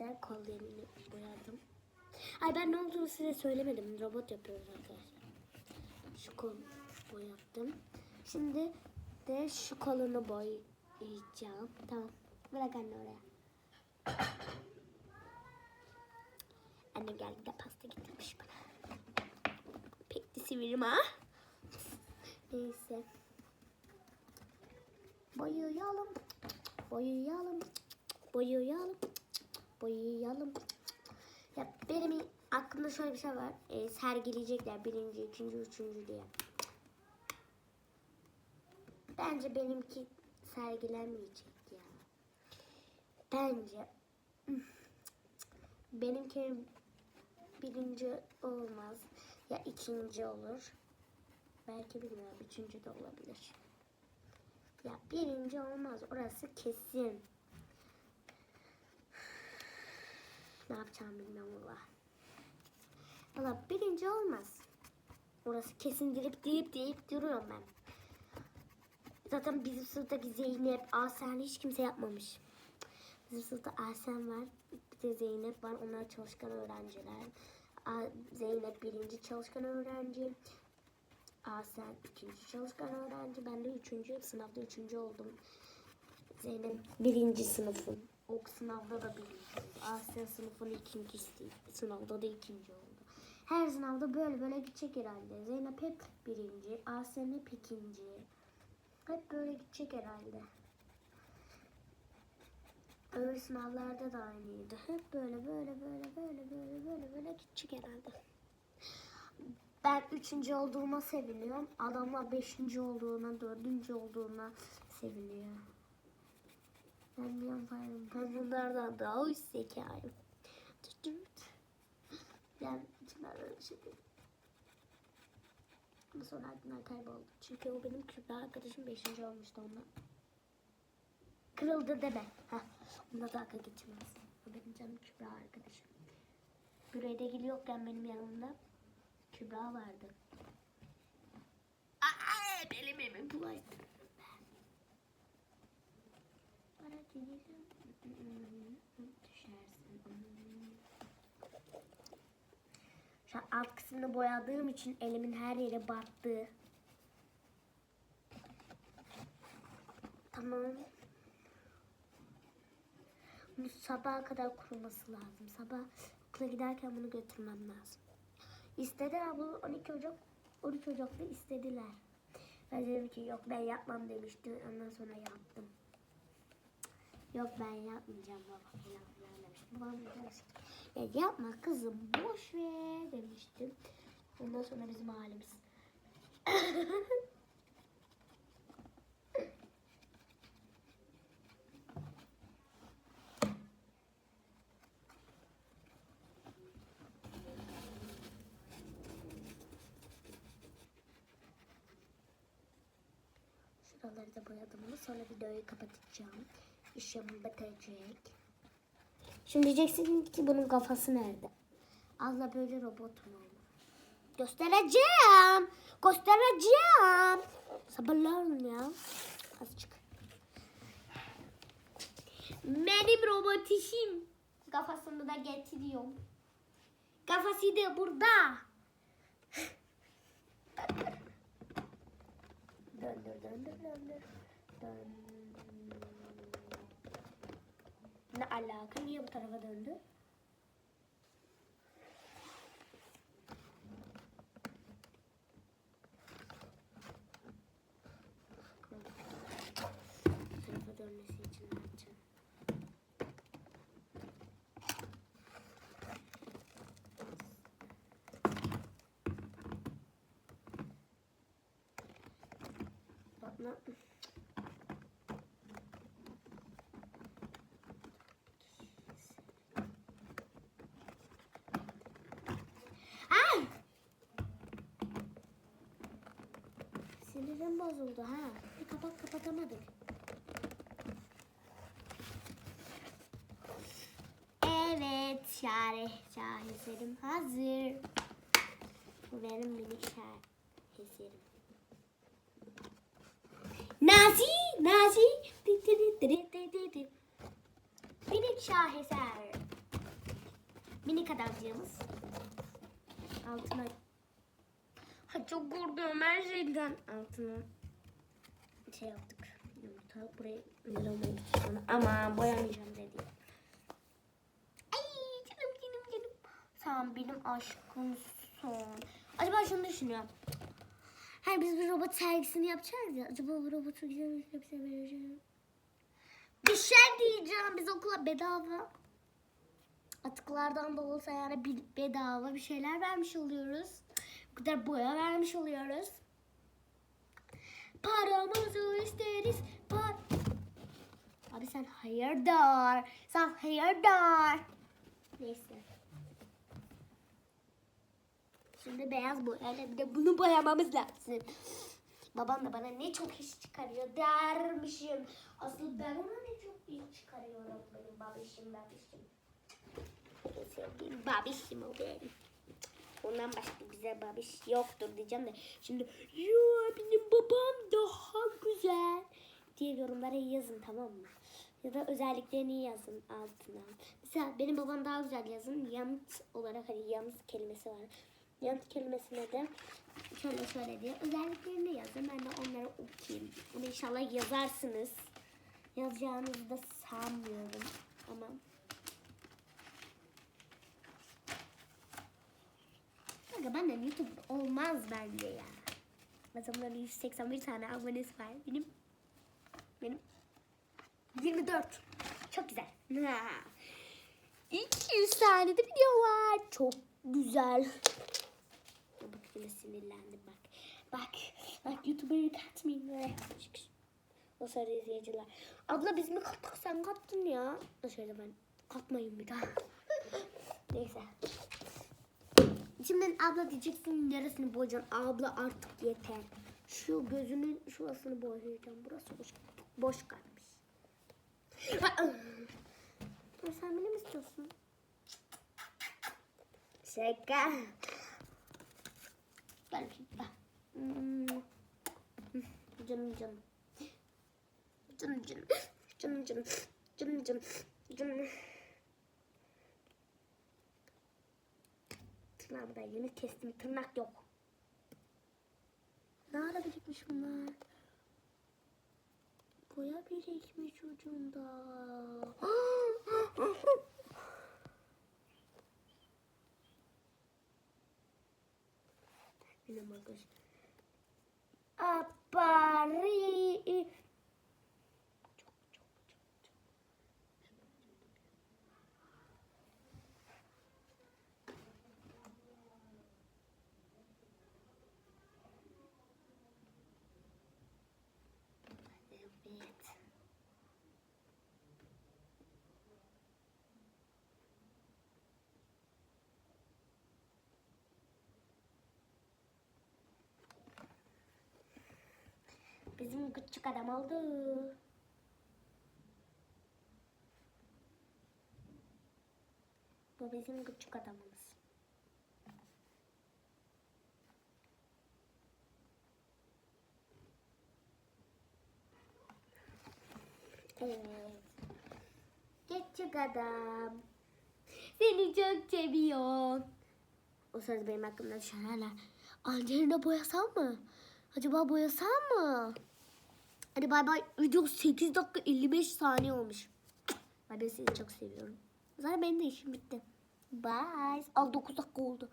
arkadaşlar kollarını boyadım. Ay ben ne olduğunu size söylemedim. Robot yapıyoruz arkadaşlar. Şu kol boyattım. Şimdi de şu kolunu boyayacağım. Tamam. Bırak anne oraya. Annem geldi de pasta getirmiş bana. Pek de severim ha. Neyse. Boyayalım. Boyayalım. Boyayalım. Boyayalım. Ya benim aklımda şöyle bir şey var. Ee, sergileyecekler birinci, ikinci, üçüncü diye. Bence benimki sergilenmeyecek ya. Bence benimki birinci olmaz. Ya ikinci olur. Belki bilmiyorum. Üçüncü de olabilir. Ya birinci olmaz. Orası kesin. Ne yapacağım bilmiyorum valla. Valla birinci olmaz. Orası kesin deyip deyip deyip duruyorum ben. Zaten bizim sınıftaki Zeynep, Asen hiç kimse yapmamış. Bizim sınıfta Asen var, bir de Zeynep var. Onlar çalışkan öğrenciler. Zeynep birinci çalışkan öğrenci. Asen ikinci çalışkan öğrenci. Ben de üçüncü. Sınavda üçüncü oldum. Zeynep birinci sınıfım. O sınavda da birinci. Asya sınıfın ikincisi. Sınavda da ikinci oldu. Her sınavda böyle böyle gidecek herhalde. Zeynep hep birinci. Asya hep ikinci. Hep böyle gidecek herhalde. Öbür sınavlarda da aynıydı. Hep böyle böyle böyle böyle böyle böyle böyle gidecek herhalde. Ben üçüncü olduğuma seviniyorum. Adamlar beşinci olduğuna, dördüncü olduğuna seviniyor. Ben yaparım? Ben bunlardan daha üst zekayım. Ben içimden böyle bir şey. Ama sonra aklımdan kayboldu. Çünkü o benim Kübra arkadaşım beşinci olmuştu onunla. Kırıldı deme. Heh. Onunla dalga geçmez. O benim canım Kübra arkadaşım. Buraya da geliyorken benim yanımda Kübra vardı. Aa, benim evim bulaştı. Bana gelirsen düşersin. Şu an alt kısmını boyadığım için elimin her yere battı. Tamam. Bunu sabaha kadar kuruması lazım. Sabah okula giderken bunu götürmem lazım. İstediler bunu 12 Ocak 13 Ocak'ta istediler. Ben dedim ki yok ben yapmam demiştim. Ondan sonra yaptım. Yok ben yapmayacağım baba falan filan demiştim. Babam da demişti. Ya yapma kızım boş ver demiştim. Ondan sonra bizim ailemiz. Şuraları da boyadım ama sonra videoyu kapatacağım. İşim bitecek. Şimdi diyeceksiniz ki bunun kafası nerede? Allah böyle robot mu? Göstereceğim. Göstereceğim. Sabırlar olun ya. Azıcık. Benim robot işim. Kafasını da getiriyorum. Kafası da burada. Döndür döndür döndür. Döndür. Ne alaka? Niye bu tarafa döndü? Bu tarafa dönmesi için ne! Sinirim bozuldu ha. Bir kapak kapatamadık. Evet, şare, şaheserim hazır. Bu benim minik şaheserim. Nazi, Nazi. Minik şaheser. Minik adamcığımız. Altına. Çok korkuyorum her şeyden. Altına şey yaptık. Yumurta buraya yalamayı sonra. Ama boyamayacağım dedi. Ay canım canım canım. Sen benim aşkımsın. Acaba şunu düşünüyorum. Her biz bir robot sergisini yapacağız ya. Acaba bu robotu güzel bir şey vereceğim. Bir şey diyeceğim. Biz okula bedava atıklardan da olsa yani bedava bir şeyler vermiş oluyoruz. Kadar boya vermiş oluyoruz. Paramızı isteriz. Par Abi sen hayırdır? Sen hayırdır? Neyse. Şimdi beyaz boyayla bir de bunu boyamamız lazım. Babam da bana ne çok iş çıkarıyor dermişim. Asıl ben ona ne çok iş çıkarıyorum benim babişim babişim. Sevdiğim babişim o benim. Ondan başka güzel babiş yoktur diyeceğim de. Şimdi ya benim babam daha güzel diye yorumlara yazın tamam mı? Ya da özelliklerini yazın altına. Mesela benim babam daha güzel yazın. Yanıt olarak hani yanıt kelimesi var. Yanıt kelimesine de şöyle şöyle diye özelliklerini yazın. Ben de onları okuyayım. Ama inşallah yazarsınız. Yazacağınızı da sanmıyorum. Ama Kanka benden YouTube olmaz bence ya. Bunların 181 tane abonesi var. Benim benim 24. Çok güzel. Ha. 200 tane de video var. Çok güzel. Bak yine sinirlendim bak. Bak. Bak YouTube'u katmayayım böyle. O sarı izleyiciler. Abla biz mi kattık sen kattın ya. Şöyle ben katmayayım bir daha. Neyse. Şimdi abla diyeceksin neresini boyayacaksın? Abla artık yeter. Şu gözünün şurasını boyayacağım. Burası boş, boş kalmış. Sen beni mi istiyorsun? Şaka. Gel bakayım. Hmm. Canım canım. Canım canım. Canım canım. Canım canım. Canım. Tırnağımı da yeni kestim. Tırnak yok. Ne ara birikmiş bunlar? Boya birikmiş ucunda. Benim arkadaş. Apari. Çok çok çok çok. Evet. Bizim küçük adam oldu. Bu bizim küçük adamımız. Evet. Küçük adam. Seni çok seviyorum. O söz benim aklımda düşen hala. Angelina boyasam mı? Acaba boyasam mı? Hadi bay bay. Video 8 dakika 55 saniye olmuş. Ben seni çok seviyorum. Zaten benim de işim bitti. Bye. Al 9 dakika oldu.